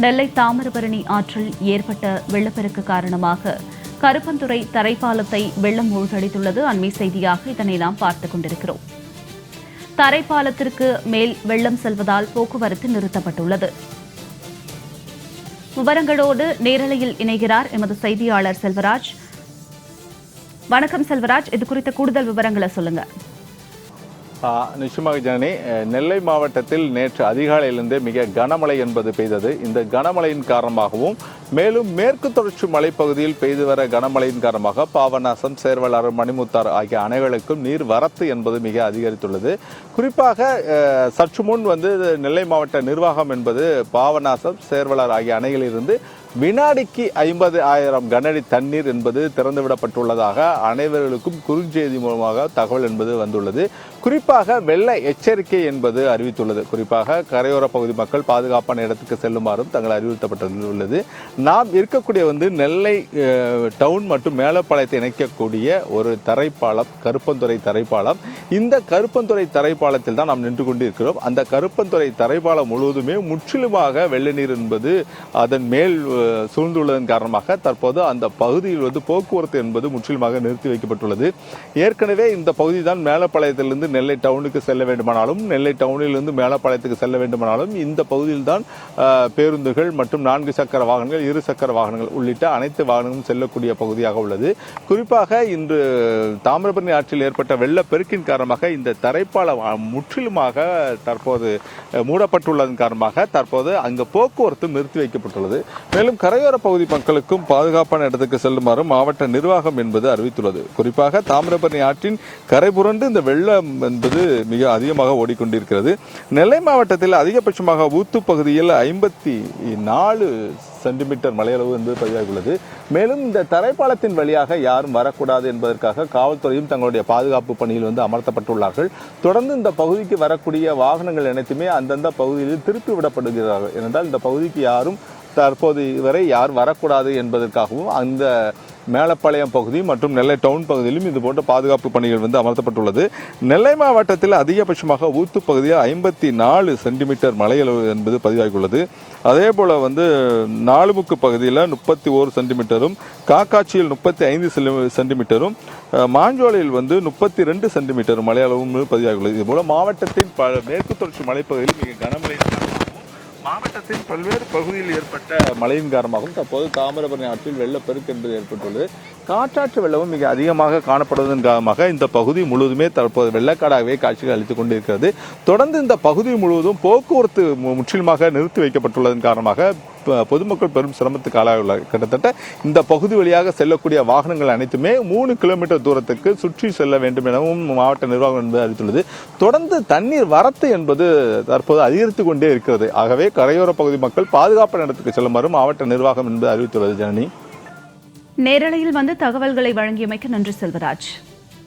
நெல்லை தாமிரபரணி ஆற்றில் ஏற்பட்ட வெள்ளப்பெருக்கு காரணமாக கருப்பந்துறை தரைப்பாலத்தை வெள்ளம் மூழ்கடித்துள்ளது. அண்மை செய்தியாக இதனை நாம் பார்த்துக் கொண்டிருக்கிறோம். தரைப்பாலத்திற்கு மேல் வெள்ளம் செல்வதால் போக்குவரத்து நிறுத்தப்பட்டுள்ளது. விவரங்களோடு நேரலையில் இணைகிறார் எமது செய்தியாளர் செல்வராஜ். வணக்கம் செல்வராஜ். இது குறித்த கூடுதல் விவரங்களை சொல்லுங்க. நிச்சயமாக ஜனனி நெல்லை மாவட்டத்தில் நேற்று அதிகாலையிலிருந்தே மிக கனமழை என்பது பெய்தது. இந்த கனமழையின் காரணமாகவும் மேலும் மேற்கு தொடர்ச்சி மலைப்பகுதியில் பெய்து வர கனமழையின் காரணமாக பாபநாசம் சேர்வலாறு மணிமுத்தார் ஆகிய அணைகளுக்கும் நீர் வரத்து என்பது மிக அதிகரித்துள்ளது. குறிப்பாக சற்று முன் வந்து நெல்லை மாவட்ட நிர்வாகம் என்பது பாபநாசம் சேர்வலாறு ஆகிய அணைகளிலிருந்து வினாடிக்கு ஐம்பது ஆயிரம் கனஅடி தண்ணீர் என்பது திறந்துவிடப்பட்டுள்ளதாக அனைவர்களுக்கும் குறுஞ்செய்தி மூலமாக தகவல் என்பது வந்துள்ளது. குறிப்பாக வெள்ள எச்சரிக்கை என்பது அறிவித்துள்ளது. குறிப்பாக கரையோர பகுதி மக்கள் பாதுகாப்பான இடத்துக்கு செல்லுமாறும் தங்கள் அறிவுறுத்தப்பட்டுள்ளது. நாம் இருக்கக்கூடிய வந்து நெல்லை டவுன் மற்றும் மேலப்பாளையத்தை இணைக்கக்கூடிய ஒரு தரைப்பாலம் கருப்பந்துறை தரைப்பாலம். இந்த கருப்பந்துறை தரைப்பாலத்தில் தான் நாம் நின்று கொண்டிருக்கிறோம். அந்த கருப்பந்துறை தரைப்பாலம் முழுவதுமே முற்றிலுமாக வெள்ள நீர் என்பது அதன் மேல் சூழ்ந்துள்ளதன் காரணமாக தற்போது அந்த பகுதியில் வந்து போக்குவரத்து என்பது முற்றிலுமாக நிறுத்தி வைக்கப்பட்டுள்ளது. ஏற்கனவே இந்த பகுதி தான் மேலப்பாளையத்திலிருந்து நெல்லை டவுனுக்கு செல்ல வேண்டுமானாலும் நெல்லை டவுனிலிருந்து மேலப்பாளையத்துக்கு செல்ல வேண்டுமானாலும் இந்த பகுதியில் தான் பேருந்துகள் மற்றும் நான்கு சக்கர வாகனங்கள் இரு சக்கர வாகனங்கள் உள்ளிட்ட அனைத்து வாகனங்களும் செல்லக்கூடிய பகுதியாக உள்ளது. குறிப்பாக இன்று தாமிரபரணி ஆற்றில் ஏற்பட்ட வெள்ளப்பெருக்கின் காரணமாக இந்த தரைப்பாலம் முற்றிலுமாக தற்போது மூடப்பட்டுள்ளதன் காரணமாக தற்போது அங்கு போக்குவரத்து நிறுத்தி வைக்கப்பட்டுள்ளது. மேலும் கரையோர பகுதி மக்களுக்கும் பாதுகாப்பான இடத்துக்கு செல்லுமாறு மாவட்ட நிர்வாகம் என்பது அறிவித்துள்ளது. குறிப்பாக தாமிரபரணி ஆற்றின் கரை புரண்டு இந்த வெள்ளம் என்பது மிக அதிகமாக ஓடிக்கொண்டிருக்கிறது. நெல்லை மாவட்டத்தில் அதிகபட்சமாக ஊத்து பகுதியில் ஐம்பத்தி நாலு சென்டிமீட்டர் மழையளவு என்பது பதிவாகியுள்ளது. மேலும் இந்த தரைப்பாலத்தின் வழியாக யாரும் வரக்கூடாது என்பதற்காக காவல்துறையும் தங்களுடைய பாதுகாப்பு பணியில் வந்து அமர்த்தப்பட்டுள்ளார்கள். தொடர்ந்து இந்த பகுதிக்கு வரக்கூடிய வாகனங்கள் அனைத்துமே அந்தந்த பகுதியில் திருப்பி விடப்படுகிறார்கள். ஏனென்றால் இந்த பகுதிக்கு யாரும் தற்போது வரை யார் வரக்கூடாது என்பதற்காகவும் அந்த மேலப்பாளையம் பகுதி மற்றும் நெல்லை டவுன் பகுதியிலும் இது போன்ற பாதுகாப்பு பணிகள் வந்து அமர்த்தப்பட்டுள்ளது. நெல்லை மாவட்டத்தில் அதிகபட்சமாக ஊத்து பகுதியில் ஐம்பத்தி நாலு சென்டிமீட்டர் மழையளவு என்பது பதிவாகியுள்ளது. அதே போல் வந்து நாலுமுக்கு பகுதியில் முப்பத்தி ஓரு சென்டிமீட்டரும் காக்காட்சியில் முப்பத்தி ஐந்து சென்டிமீட்டரும் மாஞ்சோலையில் வந்து முப்பத்தி ரெண்டு சென்டிமீட்டர் மழையளவும் பதிவாகியுள்ளது. இதுபோல் மாவட்டத்தின் ப மேற்கு தொடர்ச்சி மலைப்பகுதியில் மிக கனமழை மாவட்டத்தின் பல்வேறு பகுதியில் ஏற்பட்ட மழையின் காரணமாகவும் தற்போது தாமிரபரணி ஆற்றில் வெள்ளப்பெருக்கு என்பது ஏற்பட்டுள்ளது. காற்றாற்று வெள்ளமும் மிக அதிகமாக காணப்படுவதன் காரணமாக இந்த பகுதி முழுவதுமே தற்போது வெள்ளக்காடாகவே காட்சிகள் அளித்துக் கொண்டிருக்கிறது. தொடர்ந்து இந்த பகுதி முழுவதும் போக்குவரத்து மு- முற்றிலுமாக நிறுத்தி வைக்கப்பட்டுள்ளதன் காரணமாக பொதுமக்கள் பெரும் சிரமத்துக்கு ஆளாக கிட்டத்தட்ட இந்த பகுதி வழியாக செல்லக்கூடிய வாகனங்கள் அனைத்துமே மூணு கிலோமீட்டர் தூரத்துக்கு சுற்றி செல்ல வேண்டும் எனவும் மாவட்ட நிர்வாகம் என்பது அறிவித்துள்ளது. தொடர்ந்து தண்ணீர் வரத்து என்பது தற்போது அதிகரித்து கொண்டே இருக்கிறது. ஆகவே கரையோர பகுதி மக்கள் பாதுகாப்பு இடத்துக்கு செல்லுமாறு மாவட்ட நிர்வாகம் என்பது அறிவித்துள்ளது ஜனனி. நேரலையில் வந்து தகவல்களை வழங்கியமைக்கு நன்றி செல்வராஜ்.